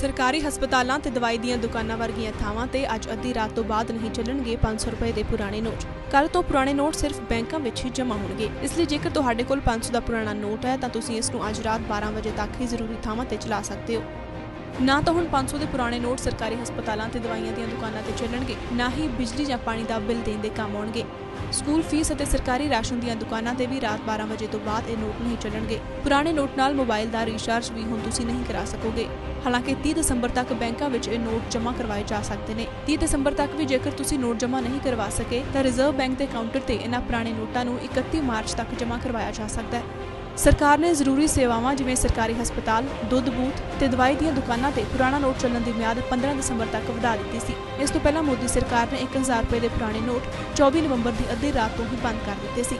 ਸਰਕਾਰੀ ਹਸਪਤਾਲਾਂ ਤੇ ਦਵਾਈ ਦੀਆਂ ਦੁਕਾਨਾਂ ਵਰਗੀਆਂ ਥਾਵਾਂ ਤੇ ਅੱਜ ਅੱਧੀ ਰਾਤ ਤੋਂ ਬਾਅਦ ਨਹੀਂ ਚੱਲਣਗੇ 500 ਰੁਪਏ ਦੇ ਪੁਰਾਣੇ ਨੋਟ। ਕੱਲ ਤੋਂ ਪੁਰਾਣੇ ਨੋਟ ਸਿਰਫ ਬੈਂਕਾਂ ਵਿੱਚ ਹੀ ਜਮ੍ਹਾਂ ਹੋਣਗੇ। ਇਸ ਲਈ ਜੇਕਰ ਤੁਹਾਡੇ ਕੋਲ 500 ਦਾ ਪੁਰਾਣਾ ਨੋਟ ਹੈ ਤਾਂ ਤੁਸੀਂ ਇਸ ਨੂੰ ਅੱਜ ਰਾਤ 12 ਵਜੇ ਤੱਕ ਹੀ ਜ਼ਰੂਰੀ ਥਾਵਾਂ ਤੇ ਚਲਾ ਸਕਦੇ ਹੋ। ਨਾ ਤਾਂ ਹੁਣ 500 ਦੇ ਪੁਰਾਣੇ ਨੋਟ ਸਰਕਾਰੀ ਹਸਪਤਾਲਾਂ ਤੇ ਦਵਾਈਆਂ ਦੀਆਂ ਦੁਕਾਨਾਂ ਤੇ ਚੱਲਣਗੇ, ਨਾ ਹੀ ਬਿਜਲੀ ਜਾਂ ਪਾਣੀ ਦਾ ਬਿੱਲ ਦੇਣ ਦੇ ਕੰਮ ਆਉਣਗੇ। ਸਕੂਲ ਫੀਸ ਅਤੇ ਸਰਕਾਰੀ ਰਾਸ਼ਨ ਦੀਆਂ ਦੁਕਾਨਾਂ ਤੇ ਵੀ ਰਾਤ 12 ਵਜੇ ਤੋਂ ਬਾਅਦ ਇਹ ਨੋਟ ਨਹੀਂ ਚੱਲਣਗੇ। ਪੁਰਾਣੇ ਨੋਟ ਨਾਲ ਮੋਬਾਈਲ ਦਾ ਰੀਚਾਰਜ ਵੀ ਹੁਣ ਤੁਸੀਂ ਨਹੀਂ ਕਰਾ ਸਕੋਗੇ। ਹਾਲਾਂਕਿ 30 ਦਸੰਬਰ ਤੱਕ ਬੈਂਕਾਂ ਵਿੱਚ ਇਹ ਨੋਟ ਜਮ੍ਹਾਂ ਕਰਵਾਏ ਜਾ ਸਕਦੇ ਨੇ। 30 ਦਸੰਬਰ ਤੱਕ ਵੀ ਜੇਕਰ ਤੁਸੀਂ ਨੋਟ ਜਮ੍ਹਾਂ ਨਹੀਂ ਕਰਵਾ ਸਕੇ, ਤਾਂ ਰਿਜ਼ਰਵ ਬੈਂਕ ਦੇ ਕਾਊਂਟਰ ਤੇ ਇਹਨਾਂ ਪੁਰਾਣੇ ਨੋਟਾਂ ਨੂੰ 31 ਮਾਰਚ ਤੱਕ ਜਮ੍ਹਾਂ ਕਰਵਾਇਆ ਜਾ ਸਕਦਾ ਹੈ। ਸਰਕਾਰ ਨੇ ਜ਼ਰੂਰੀ ਸੇਵਾਵਾਂ ਜਿਵੇਂ ਸਰਕਾਰੀ ਹਸਪਤਾਲ, ਦੁੱਧ ਬੂਥ ਤੇ ਦਵਾਈ ਦੀਆਂ ਦੁਕਾਨਾਂ ਤੇ ਪੁਰਾਣਾ ਨੋਟ ਚੱਲਣ ਦੀ ਮਿਆਦ 15 ਦਸੰਬਰ ਤੱਕ ਵਧਾ ਦਿੱਤੀ ਸੀ। ਇਸ ਤੋਂ ਪਹਿਲਾਂ ਮੋਦੀ ਸਰਕਾਰ ਨੇ 1000 ਰੁਪਏ ਦੇ ਪੁਰਾਣੇ ਨੋਟ 24 ਨਵੰਬਰ ਦੀ ਅੱਧੀ ਰਾਤ ਤੋਂ ਹੀ ਬੰਦ ਕਰ ਦਿੱਤੇ ਸੀ।